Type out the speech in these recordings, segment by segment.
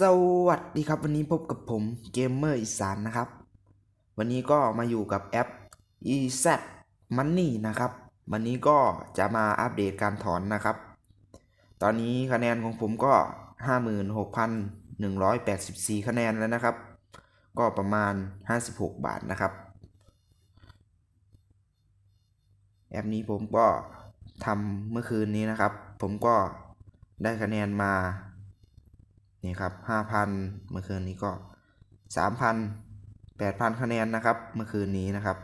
สวัสดีครับวันนี้พบกับผมเกมเมอร์อีสานนะครับ วันนี้ก็มาอยู่กับแอป EZ Money นะครับ วันนี้ก็จะมาอัปเดตการถอนนะครับ ตอนนี้คะแนนของผมก็ 56,184 คะแนนแล้วนะครับ ก็ประมาณ 56 บาทนะครับ แอปนี้ผมก็ทำเมื่อคืนนี้นะครับ ผมก็ได้คะแนนมา นี่ครับห้าพันเมื่อคืนนี้ก็สามพันแปดพันคะแนนนะครับ เมื่อคืนนี้นะครับ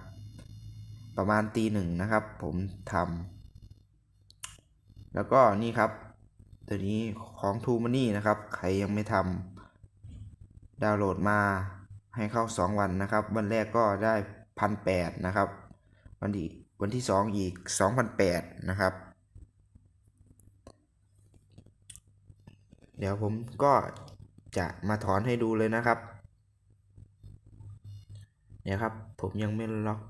ประมาณตีหนึ่งนะครับ ผมทำแล้วก็นี่ครับตัวนี้ของ t ูม Money นะครับ ใครยังไม่ทำดาวน์โหลดมาให้เข้า 2 วันนะครับ วันแรกก็ได้พันแปดนะครับ วันที่วันที่ 2 อีก 2,008นะครับ เดี๋ยวผมก็จะมาถอนให้ดูเลยนะครับ เดี๋ยวครับผมยังไม่ล็อก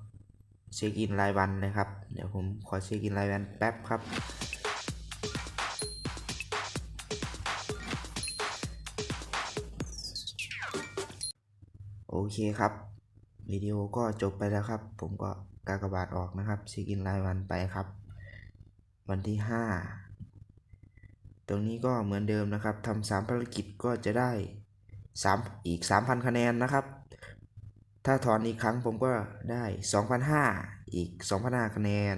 เช็คอินรายวันเลยครับ เดี๋ยวผมขอเช็คอินรายวันแป๊บครับ โอเคครับ วิดีโอก็จบไปแล้วครับ ผมก็กากบาทออกนะครับเช็คอินรายวันไปครับ วันที่ 5 ตรงนี้ก็เหมือนเดิมนะครับทำสามภารกิจก็จะได้สามอีก 3,000 คะแนนนะครับ ถ้าถอนอีกครั้งผมก็ได้ 2,500 อีก 2,500 คะแนน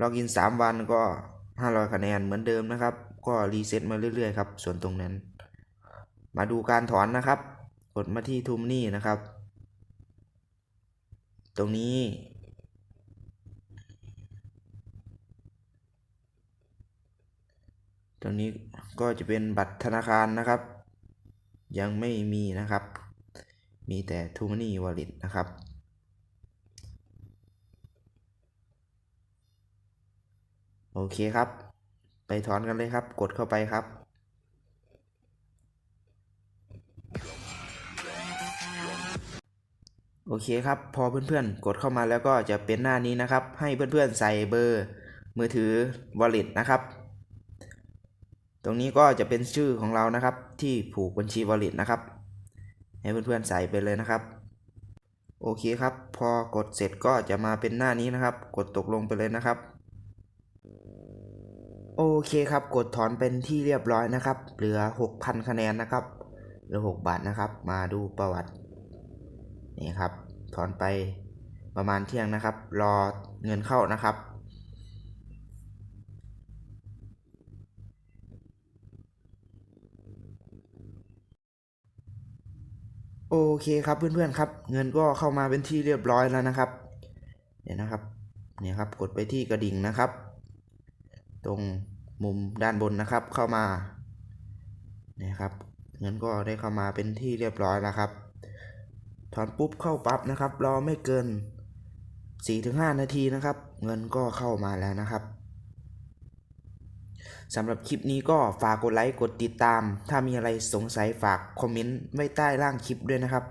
ล็อกอิน 3 วันก็ 500 คะแนนเหมือนเดิมนะครับ ก็รีเซ็ตมาเรื่อยๆครับ ส่วนตรงนั้น มาดูการถอนนะครับ กดมาที่ทูมนี่นะครับ ตรงนี้ ตรงนี้ก็จะเป็นบัตรธนาคารนะครับ ยังไม่มีนะครับ มีแต่ t ูม Money Wallet นะครับโอเคครับ ไปถอนกันเลยครับ กดเข้าไปครับ โอเคครับ พอเพื่อนๆ กดเข้ามาแล้วก็จะเป็นหน้านี้นะครับ ให้เพื่อนๆ ใส่เบอร์มือถือ Wallet นะครับ ตรงนี้ก็จะเป็นชื่อของเรานะครับ ที่ผูกบัญชี Wallet นะครับ ให้เพื่อนๆใส่ไปเลยนะครับ โอเคครับ พอกดเสร็จก็จะมาเป็นหน้านี้นะครับ กดตกลงไปเลยนะครับ โอเคครับ กดถอนเป็นที่เรียบร้อยนะครับ เหลือ 6,000 คะแนนนะครับเหลือ 6 บาทนะครับ มาดูประวัตินี่ครับ ถอนไปประมาณเที่ยงนะครับ รอเงินเข้านะครับ โอเคครับเพื่อนๆครับ เงินก็เข้ามาเป็นที่เรียบร้อยแล้วนะครับ เดี๋ยวนะครับเนี่ยครับกดไปที่กระดิ่งนะครับ ตรงมุมด้านบนนะครับเข้ามาเนี่ยครับ เงินก็ได้เข้ามาเป็นที่เรียบร้อยแล้วครับ ถอนปุ๊บเข้าปั๊บนะครับรอไม่เกิน 4-5 นาทีนะครับ เงินก็เข้ามาแล้วนะครับ สำหรับคลิปนี้ก็ฝากกดไลค์กดติดตาม ถ้ามีอะไรสงสัยฝากคอมเมนต์ไว้ใต้ล่างคลิปด้วยนะครับ